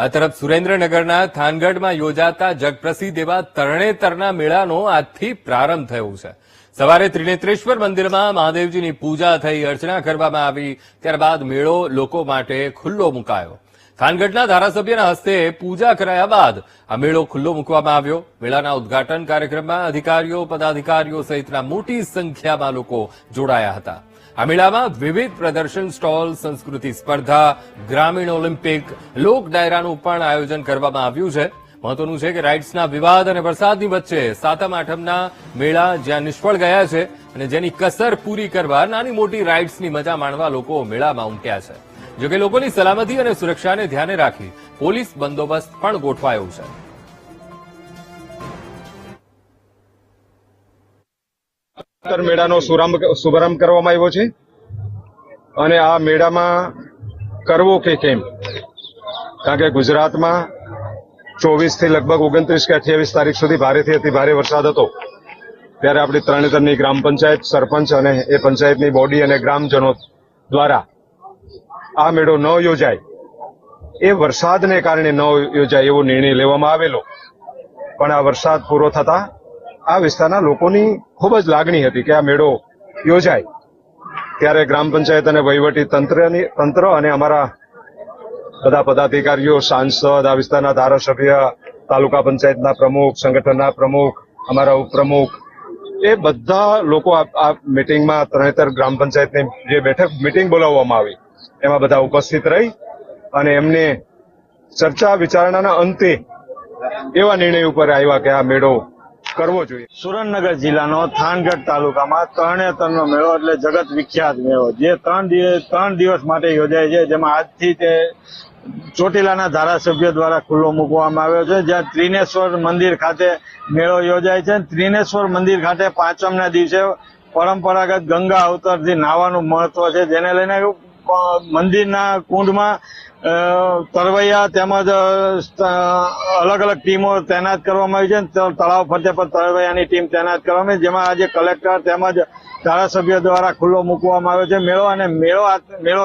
આ તરફ સુરેન્દ્રનગરના થાનગઢમાં યોજાતા જગપ્રસિદ્ધ એવા તરણેતરના મેળાનો આજથી પ્રારંભ થયો છે. સવારે ત્રિનેત્રેશ્વર મંદિરમાં મહાદેવજીની પૂજા થઈ અર્ચના કરવામાં આવી. ત્યારબાદ મેળો લોકો માટે ખુલ્લો મુકાયો. થાનગઢના ધારાસભ્યના હસ્તે પૂજા કરાયા બાદ આ મેળો ખુલ્લો મૂકવામાં આવ્યો. મેળાના ઉદઘાટન કાર્યક્રમમાં અધિકારીઓ, પદાધિકારીઓ સહિતના મોટી સંખ્યામાં લોકો જોડાયા હતા. આ મેળામાં વિવિધ પ્રદર્શન સ્ટોલ, સંસ્કૃતિ સ્પર્ધા, ગ્રામીણ ઓલિમ્પિક, લોક ડાયરાનું પણ આયોજન કરવામાં આવ્યું છે. મહત્વનું છે કે રાઇડ્સના વિવાદ અને વરસાદની વચ્ચે સાતમ આઠમના મેળા જ્યાં નિષ્ફળ ગયા છે અને જેની કસર પૂરી કરવા નાની મોટી રાઇડ્સની મજા માણવા લોકો મેળામાં ઉમટ્યા છે. જોકે લોકોની સલામતી અને સુરક્ષાને ધ્યાને રાખી પોલીસ બંદોબસ્ત પણ ગોઠવાયો છે. મેળાનો શુભારંભ કરવામાં આવ્યો છે. અને આ મેળામાં કરવો કે કેમ? કારણ કે ગુજરાતમાં ચોવીસથી લગભગ ઓગણત્રીસ કે અઠ્યાવીસ તારીખ સુધી ભારેથી અતિ ભારે વરસાદ હતો. ત્યારે આપણી તરણેતરની ગ્રામ પંચાયત સરપંચ અને એ પંચાયતની બોડી અને ગ્રામજનો દ્વારા આ મેળો ન યોજાય. એ વરસાદને કારણે ન યોજાય એવો નિર્ણય લેવામાં આવેલો. પણ આ વરસાદ પૂરો થતા આ વિસ્તારના લોકોની ખૂબ જ લાગણી હતી કે આ મેળો યોજાય. ત્યારે ગ્રામ પંચાયત અને વહીવટી તંત્રની તંત્ર અને અમારા બધા પદાધિકારીઓ, સાંસદ, આ વિસ્તારના ધારાસભ્ય, તાલુકા પંચાયતના પ્રમુખ, સંગઠનના પ્રમુખ, અમારા ઉપપ્રમુખ, એ બધા લોકો આ મિટિંગમાં ત્રણેતર ગ્રામ પંચાયતની જે બેઠક મિટિંગ બોલાવવામાં આવી. એમાં બધા ઉપસ્થિત રહી અને એમને ચર્ચા વિચારણાના અંતે એવા નિર્ણય ઉપર આવ્યા કે આ મેળો કરવો જોઈએ. સુરેન્દ્રનગર જિલ્લાનો થાનગઢ તાલુકામાં તરણેતરનો મેળો એટલે જગત વિખ્યાત મેળો, જે ત્રણ દિવસ ત્રણ દિવસ માટે યોજાય છે, જેમાં આજથી તે ચોટીલાના ધારાસભ્ય દ્વારા ખુલ્લો મૂકવામાં આવ્યો છે, જ્યાં ત્રિનેશ્વર મંદિર ખાતે મેળો યોજાય છે. ત્રિનેશ્વર મંદિર ખાતે પાંચમના દિવસે પરંપરાગત ગંગા અવતરથી નાવાનું મહત્વ છે, જેને લઈને મંદિરના કુંડમાં તરવૈયા તેમજ અલગ અલગ ટીમો તૈનાત કરવામાં આવી છે. તળાવ ફરતે પર તરવૈયાની ટીમ તૈનાત કરવામાં આવી જેમાં આજે કલેક્ટર તેમજ ધારાસભ્ય દ્વારા ખુલ્લો મૂકવામાં આવ્યો છે. મેળો અને મેળો મેળો